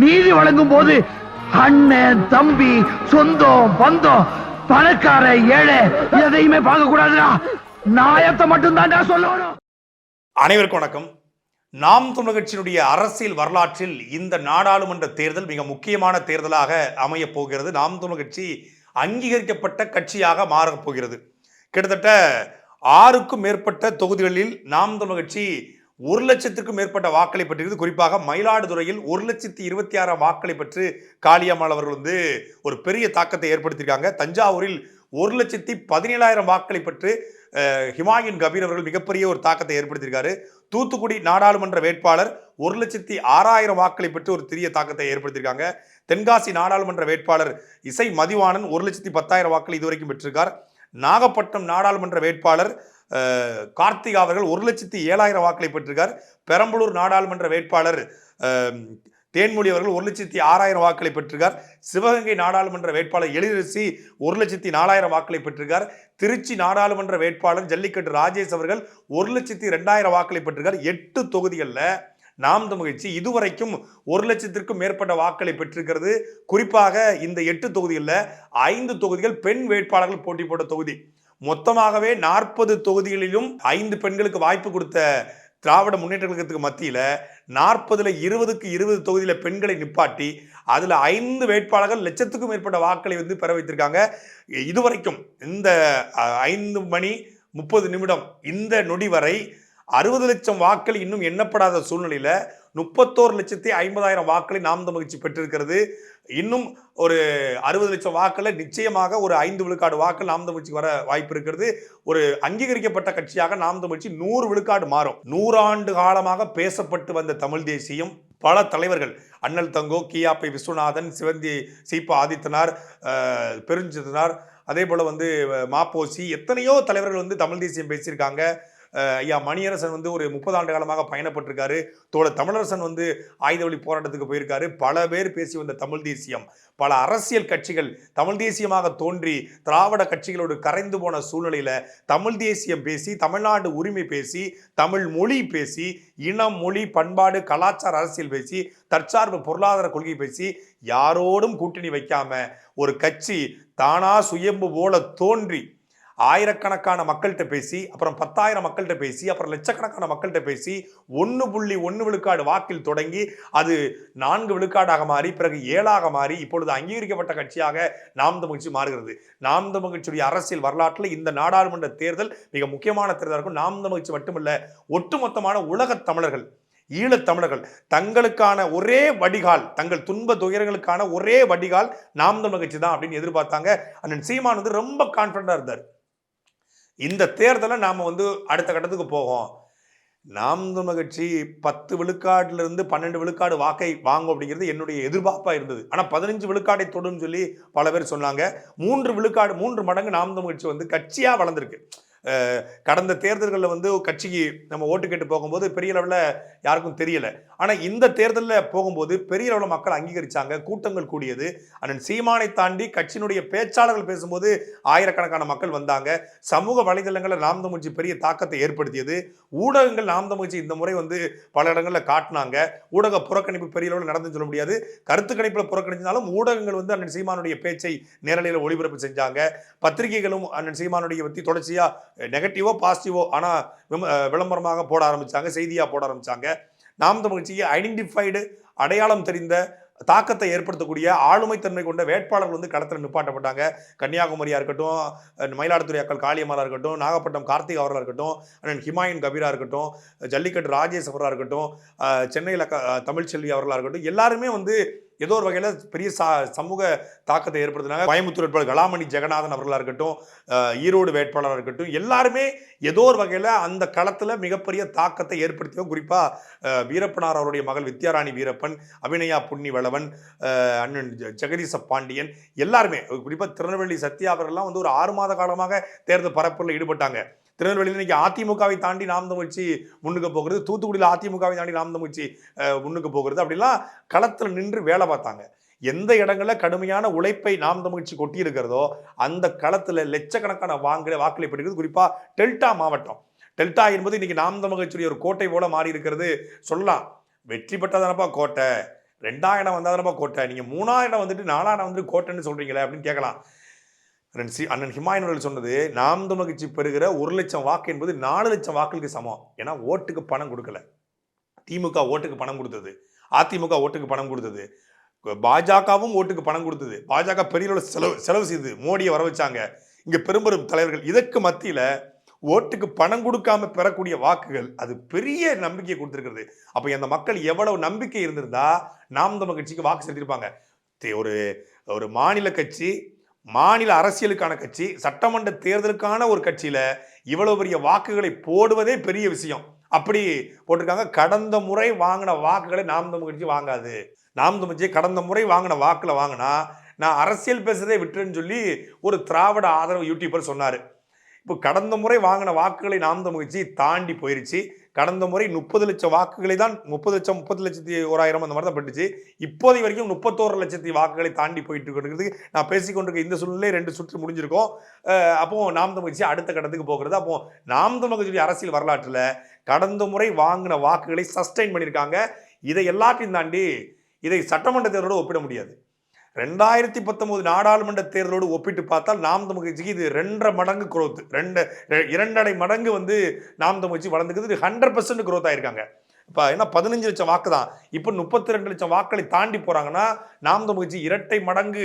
நீதி வழங்கும் போது அண்ணன் தம்பி சொந்தம் பந்தம் பணக்கார ஏழை எதையுமே பார்க்க கூடாதுடா நாயத்தை மட்டும்தான்டா சொல்லணும். அனைவருக்கும் வணக்கம். நாம் தமிழ் கட்சியினுடைய அரசியல் வரலாற்றில் இந்த நாடாளுமன்ற தேர்தல் மிக முக்கியமான தேர்தலாக அமையப் போகிறது. நாம் தமிழ் கட்சி அங்கீகரிக்கப்பட்ட கட்சியாக மாறப் போகிறது. கிட்டத்தட்ட ஆறுக்கும் மேற்பட்ட தொகுதிகளில் நாம் தமிழ் கட்சி ஒரு லட்சத்திற்கும் மேற்பட்ட வாக்களை பெற்றிருக்கிறது குறிப்பாக மயிலாடுதுறையில் ஒரு லட்சத்தி இருபத்தி ஆறாம் வாக்களை பெற்று காளியம்மாள் அவர்கள் வந்து ஒரு பெரிய தாக்கத்தை ஏற்படுத்தியிருக்காங்க. தஞ்சாவூரில் ஒரு லட்சத்தி பதினேழாயிரம் வாக்களை பெற்று அஹ், ஹிமாயின் கபீர் அவர்கள் மிகப்பெரிய ஒரு தாக்கத்தை ஏற்படுத்தியிருக்காரு. தூத்துக்குடி நாடாளுமன்ற வேட்பாளர் ஒரு லட்சத்தி ஆறாயிரம் வாக்களை பெற்று ஒரு பெரிய தாக்கத்தை ஏற்படுத்தியிருக்காங்க. தென்காசி நாடாளுமன்ற வேட்பாளர் இசை மதிவாணன் ஒரு லட்சத்தி பத்தாயிரம் வாக்களை இதுவரைக்கும் பெற்றிருக்கார். நாகப்பட்டினம் நாடாளுமன்ற வேட்பாளர் கார்த்திகா அவர்கள் ஒரு லட்சத்தி ஏழாயிரம் வாக்களை பெற்றிருக்கார். பெரம்பலூர் நாடாளுமன்ற வேட்பாளர் தேன்மொழி அவர்கள் ஒரு லட்சத்தி ஆறாயிரம் வாக்களை பெற்றிருக்கார். சிவகங்கை நாடாளுமன்ற வேட்பாளர் எழிலரசி ஒரு லட்சத்தி நாலாயிரம் வாக்களை பெற்றிருக்கார். திருச்சி நாடாளுமன்ற வேட்பாளர் ஜல்லிக்கட்டு ராஜேஷ் அவர்கள் ஒரு லட்சத்தி ரெண்டாயிரம் வாக்களை பெற்றிருக்கார். எட்டு தொகுதிகளில் நாம் தமிழ்ச்சி இதுவரைக்கும் ஒரு லட்சத்திற்கும் மேற்பட்ட வாக்களை பெற்றிருக்கிறது. குறிப்பாக இந்த எட்டு தொகுதிகளில் ஐந்து தொகுதிகள் பெண் வேட்பாளர்கள் போட்டி போட்ட தொகுதி. மொத்தமாகவே நாற்பது தொகுதிகளிலும் ஐந்து பெண்களுக்கு வாய்ப்பு கொடுத்த திராவிட முன்னேற்ற கழகத்துக்கு மத்தியில் நாற்பதுல இருபதுக்கு இருபது தொகுதியில் பெண்களை நிப்பாட்டி அதில் ஐந்து வேட்பாளர்கள் லட்சத்துக்கும் மேற்பட்ட வாக்களை வந்து பெற வைத்திருக்காங்க. இதுவரைக்கும் இந்த ஐந்து மணி முப்பது நிமிடம் இந்த நொடி வரை அறுபது லட்சம் வாக்கள் இன்னும் எண்ணப்படாத சூழ்நிலையில் முப்பத்தோரு லட்சத்தி ஐம்பதாயிரம் வாக்களை நாம் தமிழ்ச்சி பெற்றிருக்கிறது. இன்னும் ஒரு அறுபது லட்சம் வாக்கில் நிச்சயமாக ஒரு ஐந்து விழுக்காடு வாக்கள் நாம் தமிழ்ச்சி வர வாய்ப்பு இருக்கிறது. ஒரு அங்கீகரிக்கப்பட்ட கட்சியாக நாம் தமிழ்ச்சி நூறு விழுக்காடு மாறும். நூறாண்டு காலமாக பேசப்பட்டு வந்த தமிழ் தேசியம் பல தலைவர்கள் அண்ணல் தங்கோ கியாப்பை விஸ்வநாதன் சிவந்தி சீபா ஆதித்தனார் பெருஞ்சித்தனார் அதே போல் வந்து மாப்போசி எத்தனையோ தலைவர்கள் வந்து தமிழ் தேசியம் பேசியிருக்காங்க. ஐயா மணியரசன் வந்து ஒரு முப்பது ஆண்டு காலமாக பயணப்பட்டிருக்காரு. தோழர் தமிழரசன் வந்து ஆயுத வழி போராட்டத்துக்கு போயிருக்காரு. பல பேர் பேசி வந்த தமிழ் தேசியம் பல அரசியல் கட்சிகள் தமிழ் தேசியமாக தோன்றி திராவிட கட்சிகளோடு கரைந்து போன சூழ்நிலையில் தமிழ் தேசியம் பேசி தமிழ்நாடு உரிமை பேசி தமிழ் மொழி பேசி இனம் மொழி பண்பாடு கலாச்சார அரசியல் பேசி தற்சார்பு பொருளாதார கொள்கை பேசி யாரோடும் கூட்டணி வைக்காம ஒரு கட்சி தானா சுயம்பு போல தோன்றி ஆயிரக்கணக்கான மக்கள்கிட்ட பேசி அப்புறம் பத்தாயிரம் மக்கள்கிட்ட பேசி அப்புறம் லட்சக்கணக்கான மக்கள்கிட்ட பேசி ஒன்று புள்ளி ஒன்று விழுக்காடு வாக்கில் தொடங்கி அது நான்கு விழுக்காடாக மாறி பிறகு ஏழாக மாறி இப்பொழுது அங்கீகரிக்கப்பட்ட கட்சியாக நாம் தமிழ்ச்சி மாறுகிறது. நாம் தமிழ்ச்சியுடைய அரசியல் வரலாற்றில் இந்த நாடாளுமன்ற தேர்தல் மிக முக்கியமான தேர்தலாக இருக்கும். நாம் தமிழ்ச்சி மட்டுமல்ல ஒட்டுமொத்தமான உலகத் தமிழர்கள் ஈழத்தமிழர்கள் தங்களுக்கான ஒரே வடிகால் தங்கள் துன்ப துயரங்களுக்கான ஒரே வடிகால் நாம் தமிழ் கட்சி தான் அப்படின்னு எதிர்பார்த்தாங்க. அண்ணன் சீமான் வந்து ரொம்ப கான்ஃபிடண்டா இருந்தார். இந்த தேர்தலை நாம் வந்து அடுத்த கட்டத்துக்கு போவோம். நாம் தமிழ் கட்சி பத்து விழுக்காட்டிலிருந்து பன்னெண்டு விழுக்காடு வாக்கை வாங்கும் அப்படிங்கிறது என்னுடைய எதிர்பார்ப்பாக இருந்தது. ஆனால் பதினஞ்சு விழுக்காடை தொடும் சொல்லி பல பேர் சொன்னாங்க. மூன்று விழுக்காடு மூன்று மடங்கு நாம் தமிழ் கட்சி வந்து கட்சியாக வளர்ந்துருக்கு. கடந்த தேர்தல்களில் வந்து கட்சிக்கு நம்ம ஓட்டு கேட்டு போகும்போது பெரிய அளவில் யாருக்கும் தெரியல. ஆனால் இந்த தேர்தலில் போகும்போது பெரிய அளவில் மக்கள் அங்கீகரிச்சாங்க கூட்டங்கள் கூடியது. அண்ணன் சீமானை தாண்டி கட்சியினுடைய பேச்சாளர்கள் பேசும்போது ஆயிரக்கணக்கான மக்கள் வந்தாங்க. சமூக வலைதளங்களில் நாம் தமிழ்ச்சி பெரிய தாக்கத்தை ஏற்படுத்தியது. ஊடகங்கள் நாம் தமிழ்ச்சி இந்த முறை வந்து பல இடங்களில் காட்டினாங்க. ஊடக புறக்கணிப்பு பெரிய அளவில் நடந்துன்னு சொல்ல முடியாது. கருத்து கணிப்பில் புறக்கணிச்சினாலும் ஊடகங்கள் வந்து அண்ணன் சீமானுடைய பேச்சை நேரலையில் ஒளிபரப்பு செஞ்சாங்க. பத்திரிகைகளும் அண்ணன் சீமானுடைய பற்றி தொடர்ச்சியாக நெகட்டிவோ பாசிட்டிவோ ஆனால் விளம்பரமாக போட ஆரம்பித்தாங்க செய்தியாக போட ஆரம்பித்தாங்க நாம் தமிழ்ச்சியை ஐடென்டிஃபைடு அடையாளம் தெரிந்த தாக்கத்தை ஏற்படுத்தக்கூடிய ஆளுமைத்தன்மை கொண்ட வேட்பாளர்கள் வந்து களத்தில் நிப்பாட்டப்பட்டாங்க. கன்னியாகுமரியாக இருக்கட்டும் மயிலாடுதுறை அக்கள் காளியம்மாளா இருக்கட்டும் நாகப்பட்டினம் கார்த்திக் அவர்களாக இருக்கட்டும் அண்ணன் ஹிமாயின் கபீராக இருக்கட்டும் ஜல்லிக்கட்டு ராஜேஷ் அவராக இருக்கட்டும் சென்னையில் க தமிழ்ச்செல்வி அவர்களாக இருக்கட்டும் எல்லாருமே வந்து ஏதோ ஒரு வகையில் பெரிய சா சமூக தாக்கத்தை ஏற்படுத்தினாங்க. கோயம்புத்தூர் வேட்பாளர் கலாமணி ஜெகநாதன் அவர்களாக இருக்கட்டும் ஈரோடு வேட்பாளராக இருக்கட்டும் எல்லாருமே ஏதோ ஒரு வகையில் அந்த களத்தில் மிகப்பெரிய தாக்கத்தை ஏற்படுத்தியும் குறிப்பாக வீரப்பனார் அவருடைய மகள் வித்யாராணி வீரப்பன் அபிநயா புன்னி வளவன் அண்ணன் ஜெகதீச பாண்டியன் எல்லாருமே. குறிப்பாக திருநெல்வேலி சத்யா அவர்கள்லாம் வந்து ஒரு ஆறு மாத காலமாக தேர்தல் பரப்புரில் ஈடுபட்டாங்க. திருநெல்வேலியில் இன்னைக்கு அதிமுகவை தாண்டி நாம் தமிழ்ச்சி முன்னுக்கு போகிறது தூத்துக்குடியில் அதிமுகவை தாண்டி நாம் தமிழ்ச்சி முன்னுக்கு போகிறது. அப்படிலாம் களத்தில் நின்று வேலை பார்த்தாங்க. எந்த இடங்களில் கடுமையான உழைப்பை நாம் தமிழ்ச்சி கொட்டி இருக்கிறதோ அந்த களத்தில் லட்சக்கணக்கான வாங்கலை வாக்களை குறிப்பாக டெல்டா மாவட்டம். டெல்டா என்பது இன்னைக்கு நாம் தமிழ்ச்சியுடைய ஒரு கோட்டை போல மாறி இருக்கிறது சொல்லலாம். வெற்றி பெற்றாதானப்பா கோட்டை? ரெண்டாயிரம் இடம் வந்தாதானப்பா கோட்டை? நீங்கள் மூணாயிரம் இடம் வந்துட்டு நாலாயிரம் வந்துட்டு கோட்டைன்னு சொல்கிறீங்களே அப்படின்னு கேட்கலாம். அண்ணன் சி அண்ணன் ஹிமாயின் அவர்கள் சொன்னது நாம் தமிழ் பெறுகிற ஒரு லட்சம் வாக்கு என்பது நாலு லட்சம் வாக்குகளுக்கு சமம். ஏன்னா ஓட்டுக்கு பணம் கொடுக்கல. திமுக ஓட்டுக்கு பணம் கொடுத்தது. அதிமுக ஓட்டுக்கு பணம் கொடுத்தது. பாஜகவும் ஓட்டுக்கு பணம் கொடுத்தது. பாஜக பெரிய அளவு செலவு செலவு செய்து மோடியை வர வச்சாங்க. இங்கே பெரும்பெரும் தலைவர்கள் இதற்கு மத்தியில் ஓட்டுக்கு பணம் கொடுக்காம பெறக்கூடிய வாக்குகள் அது பெரிய நம்பிக்கையை கொடுத்துருக்குறது. அப்போ அந்த மக்கள் எவ்வளவு நம்பிக்கை இருந்திருந்தா நாம் தமிழ் கட்சிக்கு வாக்கு செலுத்திருப்பாங்க. ஒரு ஒரு மாநில கட்சி மாநில அரசியலுக்கான கட்சி சட்டமன்ற தேர்தலுக்கான ஒரு கட்சியில் இவ்வளவு பெரிய வாக்குகளை போடுவதே பெரிய விஷயம். அப்படி போட்டிருக்காங்க. கடந்த முறை வாங்கின வாக்குகளை நாம் தமிழ் கட்சி வாங்காது. நாம் தமிழ் கட்சி கடந்த முறை வாங்கின வாக்கில் வாங்கினா நான் அரசியல் பேசுறதே விட்டுறேன்னு சொல்லி ஒரு திராவிட ஆதரவு யூடியூபர் சொன்னார். இப்போ கடந்த முறை வாங்கின வாக்குகளை நாம் தமிழ் தாண்டி போயிருச்சு. கடந்த முறை முப்பது லட்சம் வாக்குகளை தான் முப்பது லட்சம் முப்பது லட்சத்தி ஓராயிரம் அந்த மாதிரி தான் பட்டுச்சு. இப்போதை வரைக்கும் முப்பத்தோரு லட்சத்தி வாக்குகளை தாண்டி போயிட்டு இருக்கிறது. நான் பேசிக்கொண்டிருக்க இந்த சூழ்நிலை ரெண்டு சுற்று முடிஞ்சிருக்கோம். அப்போ நாம் தமிழ்ச்சி அடுத்த கட்டத்துக்கு போகிறது. அப்போ நாம் தமிழ்ச்சி அரசியல் வரலாற்றில் கடந்த முறை வாங்கின வாக்குகளை சஸ்டைன் பண்ணியிருக்காங்க. இதை எல்லாத்தையும் தாண்டி இதை சட்டமன்ற தேர்தலோடு ஒப்பிட முடியாது. ரெண்டாயிரத்தி பத்தொன்பது நாடாளுமன்ற தேர்தலோடு ஒப்பிட்டு பார்த்தால் நாம் தமிழ்ச்சிக்கு இது ரெண்டரை மடங்கு குரோத் ரெண்டு ரெ- இரண்டரை மடங்கு வந்து நாம் தமிழ்ச்சி வளர்ந்துக்குது. ஹண்ட்ரட் பர்சன்ட் குரோத் ஆயிருக்காங்க. இப்போ என்ன பதினஞ்சு லட்சம் வாக்கு தான் இப்போ முப்பத்தி ரெண்டு லட்சம் வாக்களை தாண்டி போகிறாங்கன்னா நாம் தமிழ் இரட்டை மடங்கு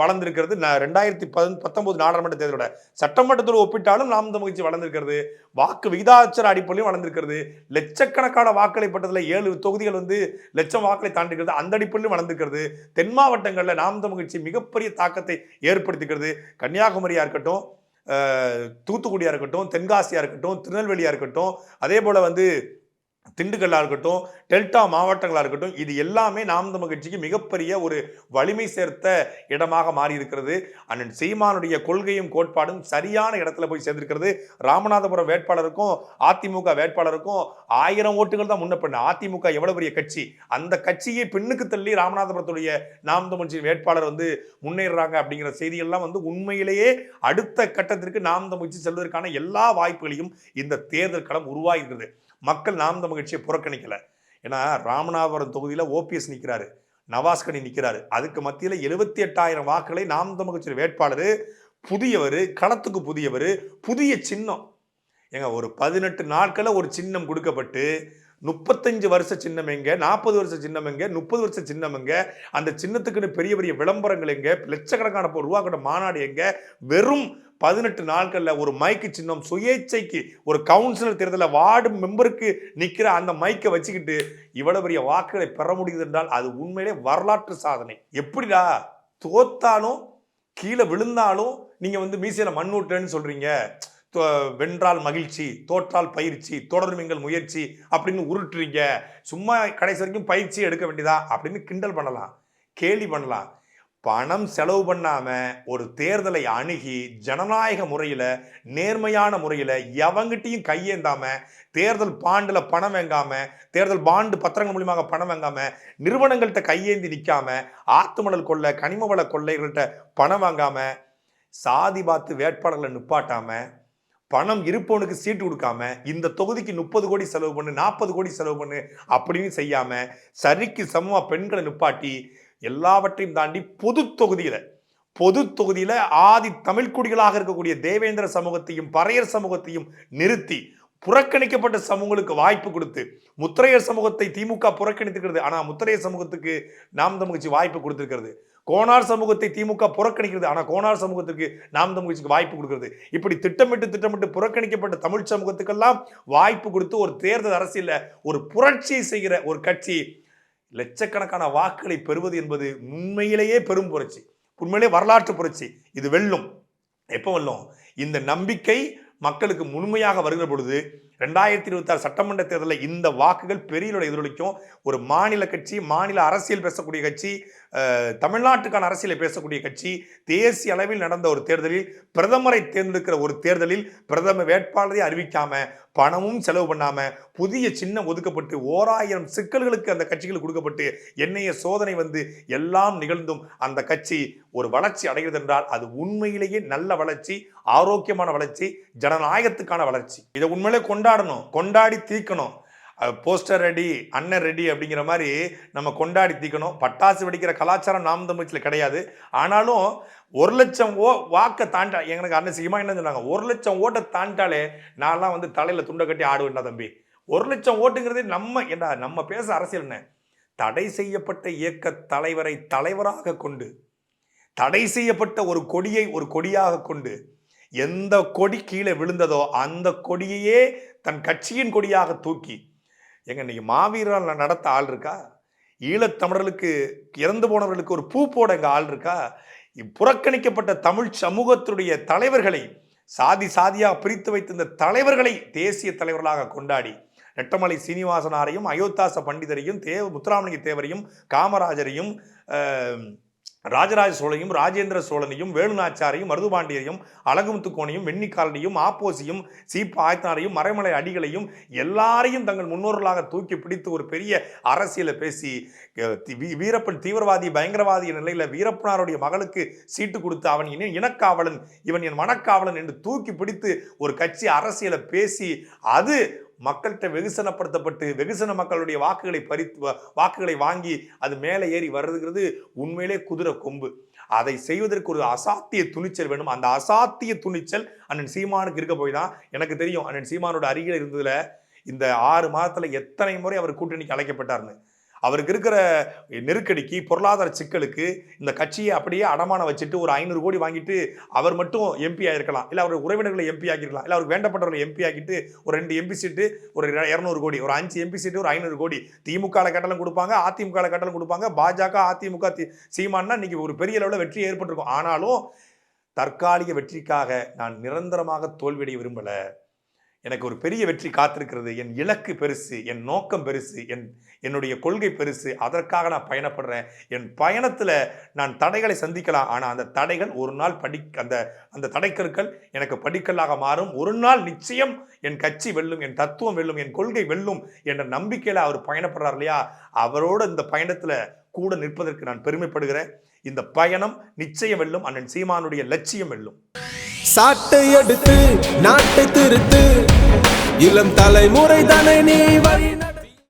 வளர்ந்துருக்கிறது. ந- ரெண்டாயிரத்தி பதின் பத்தொம்போது நாடாளுமன்ற தேர்தலோட. சட்டமன்றத்தோடு ஒப்பிட்டாலும் நாம் தமிழ் வளர்ந்துருக்கிறது. வாக்கு விகிதாச்சார அடிப்படையிலும் வளர்ந்துருக்கிறது. லட்சக்கணக்கான வாக்களை பட்டதில் ஏழு தொகுதிகள் வந்து லட்சம் வாக்களை தாண்டிக்கிறது அந்த அடிப்படையிலும் வளர்ந்துருக்கிறது. தென் மாவட்டங்களில் நாம் தமிழ் மிகப்பெரிய தாக்கத்தை ஏற்படுத்திக்கிறது. கன்னியாகுமரியாக இருக்கட்டும் தூத்துக்குடியாக இருக்கட்டும் தென்காசியாக இருக்கட்டும் திருநெல்வேலியாக இருக்கட்டும் அதே போல் வந்து திண்டுக்கல்லாக இருக்கட்டும் டெல்டா மாவட்டங்களாக இருக்கட்டும் இது எல்லாமே நாம் தமிழ் கட்சிக்கு மிகப்பெரிய ஒரு வலிமை சேர்த்த இடமாக மாறி இருக்கிறது அண்ணன் சீமானுடைய கொள்கையும் கோட்பாடும் சரியான இடத்துல போய் சேர்ந்திருக்கிறது. ராமநாதபுரம் வேட்பாளருக்கும் அதிமுக வேட்பாளருக்கும் ஆயிரம் ஓட்டுகள் தான் முன்ன பண்ண அதிமுக எவ்வளவு பெரிய கட்சி? அந்த கட்சியை பின்னுக்கு தள்ளி ராமநாதபுரத்துடைய நாம் தமிழ் வேட்பாளர் வந்து முன்னேறுறாங்க அப்படிங்கிற செய்திகள்லாம் வந்து உண்மையிலேயே அடுத்த கட்டத்திற்கு நாம் தமிழ் செல்வதற்கான எல்லா வாய்ப்புகளையும் இந்த தேர்தல் களம் உருவாகிறது மக்கள் நாம் மகிழ்ச்சியை புறக்கணிக்கலை. ஏன்னா ராமநாதபுரம் தொகுதியில் ஓபிஎஸ் நிற்கிறாரு நவாஸ்கனி நிற்கிறாரு அதுக்கு மத்தியில் எழுபத்தி எட்டாயிரம் வாக்குகளை நாம் தமிழ் கட்சி வேட்பாளர் புதியவர் களத்துக்கு புதியவர் புதிய சின்னம். ஏங்க ஒரு பதினெட்டு நாட்களில் ஒரு சின்னம் கொடுக்கப்பட்டு முப்பத்தஞ்சு வருஷ சின்னம் எங்க? நாற்பது வருஷ சின்னம் எங்க? முப்பது வருஷ சின்னம் எங்க? அந்த சின்னத்துக்குன்னு பெரிய பெரிய விளம்பரங்கள் எங்க? லட்சக்கணக்கான பொருள் உருவாக்கிட்ட மாநாடு எங்க? வெறும் பதினெட்டு நாட்களில் ஒரு மைக்கு சின்னம் சுயேட்சைக்கு ஒரு கவுன்சிலர் தேர்தலில் வார்டு மெம்பருக்கு நிற்கிற அந்த மைக்கை வச்சுக்கிட்டு இவ்வளவு பெரிய வாக்குகளை பெற முடியுது என்றால் அது உண்மையிலே வரலாற்று சாதனை. எப்படிடா? தோத்தாலும் கீழே விழுந்தாலும் நீங்கள் வந்து மீசையில் மண் சொல்கிறீங்க வென்றால் மகிழ்ச்சி தோற்றால் பயிற்சி தொடரும் எங்கள் முயற்சி அப்படின்னு உருட்டுறீங்க. சும்மா கடைசி வரைக்கும் பயிற்சி எடுக்க வேண்டியதா? அப்படின்னு கிண்டல் பண்ணலாம். கேலி பண்ணலாம். பணம் செலவு பண்ணாமல் ஒரு தேர்தலை அணுகி ஜனநாயக முறையில் நேர்மையான முறையில் எவங்கிட்டையும் கையேந்தாமல் தேர்தல் பாண்டில் பணம் வாங்காமல் தேர்தல் பாண்டு பத்திரங்கள் மூலியமாக பணம் வாங்காமல் நிறுவனங்கள்கிட்ட கையேந்தி நிற்காமல் ஆத்துமணல் கொள்ளை கனிம வள கொள்ளைகள்கிட்ட பணம் வாங்காமல் சாதி பார்த்து வேட்பாளர்களை நிப்பாட்டாமல் பணம் இருப்பவனுக்கு சீட்டு கொடுக்காம இந்த தொகுதிக்கு முப்பது கோடி செலவு பண்ணு நாற்பது கோடி செலவு பண்ணு அப்படின்னு செய்யாம சரிக்கு சமமாக பெண்களை நிப்பாட்டி எல்லாவற்றையும் தாண்டி பொது தொகுதியில் பொது தொகுதியில் ஆதி தமிழ்குடிகளாக இருக்கக்கூடிய தேவேந்திர சமூகத்தையும் பறையர் சமூகத்தையும் நிறுத்தி புறக்கணிக்கப்பட்ட சமூகங்களுக்கு வாய்ப்பு கொடுத்து முத்திரையர் சமூகத்தை திமுக புறக்கணித்துக்கிறது ஆனால் முத்திரையர் சமூகத்துக்கு நாம் தமிழ்ச்சி வாய்ப்பு கொடுத்துருக்கிறது. கோனார் சமூகத்தை திமுக புறக்கணிக்கிறது. ஆனால் கோனார் சமூகத்துக்கு நாம் தமிழ்ச்சிக்கு வாய்ப்பு கொடுக்கிறது. இப்படி திட்டமிட்டு திட்டமிட்டு புறக்கணிக்கப்பட்ட தமிழ் சமூகத்துக்கெல்லாம் வாய்ப்பு கொடுத்து ஒரு தேர்தல் அரசியலில் ஒரு புரட்சி செய்கிற ஒரு கட்சி லட்சக்கணக்கான வாக்குகளை பெறுவது என்பது உண்மையிலேயே பெரும் புரட்சி. உண்மையிலே வரலாற்று புரட்சி. இது வெல்லும். எப்போ வெல்லும்? இந்த நம்பிக்கை மக்களுக்கு முழுமையாக வருகிற பொழுது ரெண்டாயிரத்தி இருபத்தி ஆறு சட்டமன்ற தேர்தலில் இந்த வாக்குகள் பெரிய எதிரொலிக்கும். ஒரு மாநில கட்சி மாநில அரசியல் பேசக்கூடிய கட்சி தமிழ்நாட்டுக்கான அரசியலை பேசக்கூடிய கட்சி தேசிய அளவில் நடந்த ஒரு தேர்தலில் பிரதமரை தேர்ந்தெடுக்கிற ஒரு தேர்தலில் பிரதம வேட்பாளரை அறிவிக்காம பணமும் செலவு பண்ணாம புதிய சின்னம் ஒதுக்கப்பட்டு ஓராயிரம் சிக்கல்களுக்கு அந்த கட்சிகள் கொடுக்கப்பட்டு என்னைய சோதனை வந்து எல்லாம் நிகழ்ந்தும் அந்த கட்சி ஒரு வளர்ச்சி அடைகிறது என்றால் அது உண்மையிலேயே நல்ல வளர்ச்சி ஆரோக்கியமான வளர்ச்சி ஜனநாயகத்துக்கான வளர்ச்சி. இதை உண்மையிலே கொண்டாடணும் கொண்டாடி தீர்க்கணும். போஸ்டர் ரெடி அண்ணன் ரெடி அப்படிங்கிற மாதிரி நம்ம கொண்டாடி தீக்கணும். பட்டாசு வெடிக்கிற கலாச்சாரம் நாம் தமிழ்ச்சியில் கிடையாது. ஆனாலும் ஒரு லட்சம் ஓ வாக்கை தாண்டா எனக்கு அண்ணன் சீமா என்ன சொன்னாங்க. ஒரு லட்சம் ஓட்டை தாண்டாலே நான்லாம் வந்து தலையில் துண்டை கட்டி ஆடுவேன்டா தம்பி. ஒரு லட்சம் ஓட்டுங்கிறது நம்ம என்ன நம்ம பேச அரசியல் என்ன? தடை செய்யப்பட்ட இயக்க தலைவரை தலைவராக கொண்டு தடை செய்யப்பட்ட ஒரு கொடியை ஒரு கொடியாக கொண்டு எந்த கொடி கீழே விழுந்ததோ அந்த கொடியையே தன் கட்சியின் கொடியாக தூக்கி எங்க இன்னைக்கு மாவீரர் நடத்த ஆள் இருக்கா? ஈழத்தமிழர்களுக்கு இறந்து போனவர்களுக்கு ஒரு பூ போட எங்க ஆள் இருக்கா? புறக்கணிக்கப்பட்ட தமிழ் சமூகத்துடைய தலைவர்களை சாதி சாதியாக பிரித்து வைத்த இந்த தலைவர்களை தேசிய தலைவர்களாக கொண்டாடி நெட்டமலை சீனிவாசனாரையும் அயோத்தாச பண்டிதரையும் தேவ முத்துராமலிங்க தேவரையும் காமராஜரையும் அஹ், ராஜராஜ சோழனையும் ராஜேந்திர சோழனையும் வேலுநாச்சாரையும் மருதுபாண்டியரையும் அழகுமுத்துக்கோனையும் வெண்ணிக்காலனையும் ஆப்போசியும் சீப்ப ஆயத்தனாரையும் மறைமலை அடிகளையும் எல்லாரையும் தங்கள் முன்னோர்களாக தூக்கி பிடித்து ஒரு பெரிய அரசியலை பேசி வீ- வீரப்பன் தீவிரவாதி பயங்கரவாதி நிலையில் வீரப்பனாருடைய மகளுக்கு சீட்டு கொடுத்து அவன் இனி இனக்காவலன் இவன் என் மனக்காவலன் என்று தூக்கி பிடித்து ஒரு கட்சி அரசியலை பேசி அது மக்கள்கிட்ட வெகுசனப்படுத்தப்பட்டு வெகுசன மக்களுடைய வாக்குகளை பறித்து வாக்குகளை வாங்கி அது மேலே ஏறி வர்றதுங்கிறது உண்மையிலே குதிரை கொம்பு. அதை செய்வதற்கு ஒரு அசாத்திய துணிச்சல் வேணும். அந்த அசாத்திய துணிச்சல் அண்ணன் சீமானுக்கு இருக்க போய் தான் எனக்கு தெரியும். அண்ணன் சீமானோட அருகில் இருந்ததில் இந்த ஆறு மாதத்தில் எத்தனை முறை அவர் கூட்டணிக்கு அழைக்கப்பட்டார்னு. அவருக்கு இருக்கிற நெருக்கடிக்கு பொருளாதார சிக்கலுக்கு இந்த கட்சியை அப்படியே அடமானம் வச்சுட்டு ஒரு ஐநூறு கோடி வாங்கிட்டு அவர் மட்டும் எம்பி ஆயிருக்கலாம். இல்லை அவர் உறவினர்களை எம்பி ஆக்கிருக்கலாம் இல்லை அவருக்கு வேண்டப்பட்டவர்களை எம்பி ஆக்கிட்டு ஒரு ரெண்டு எம்பி சீட்டு ஒரு இரநூறு கோடி ஒரு அஞ்சு எம்பி சீட்டு ஒரு ஐநூறு கோடி திமுக கட்டணம் கொடுப்பாங்க அதிமுக கட்டணம் கொடுப்பாங்க. பாஜக அதிமுக தி- சீமான்னா இன்னைக்கு ஒரு பெரிய அளவில் வெற்றி ஏற்பட்டிருக்கும். ஆனாலும் தற்காலிக வெற்றிக்காக நான் நிரந்தரமாக தோல்வியடைய விரும்பல. எனக்கு ஒரு பெரிய வெற்றி காத்திருக்கிறது. என் இலக்கு பெருசு என் நோக்கம் பெருசு என் என்னுடைய கொள்கை பெருசு. அதற்காக நான் பயணப்படுறேன். என் பயணத்தில் நான் தடைகளை சந்திக்கலாம். ஆனால் அந்த தடைகள் ஒரு நாள் படி அந்த அந்த தடைக்கற்கள் எனக்கு படிக்கல்லாக மாறும். ஒரு நாள் நிச்சயம் என் கட்சி வெல்லும் என் தத்துவம் வெல்லும் என் கொள்கை வெல்லும் என்ற நம்பிக்கையில் அவர் பயணப்படுறார் இல்லையா? அவரோட இந்த பயணத்தில் கூட நிற்பதற்கு நான் பெருமைப்படுகிறேன். இந்த பயணம் நிச்சயம் வெல்லும் அண்ணன் சீமானுடைய லட்சியம் வெல்லும். சாட்டை எடுத்து நாட்டை திருத்து இளம் தலைமுறை தானே நீ வழி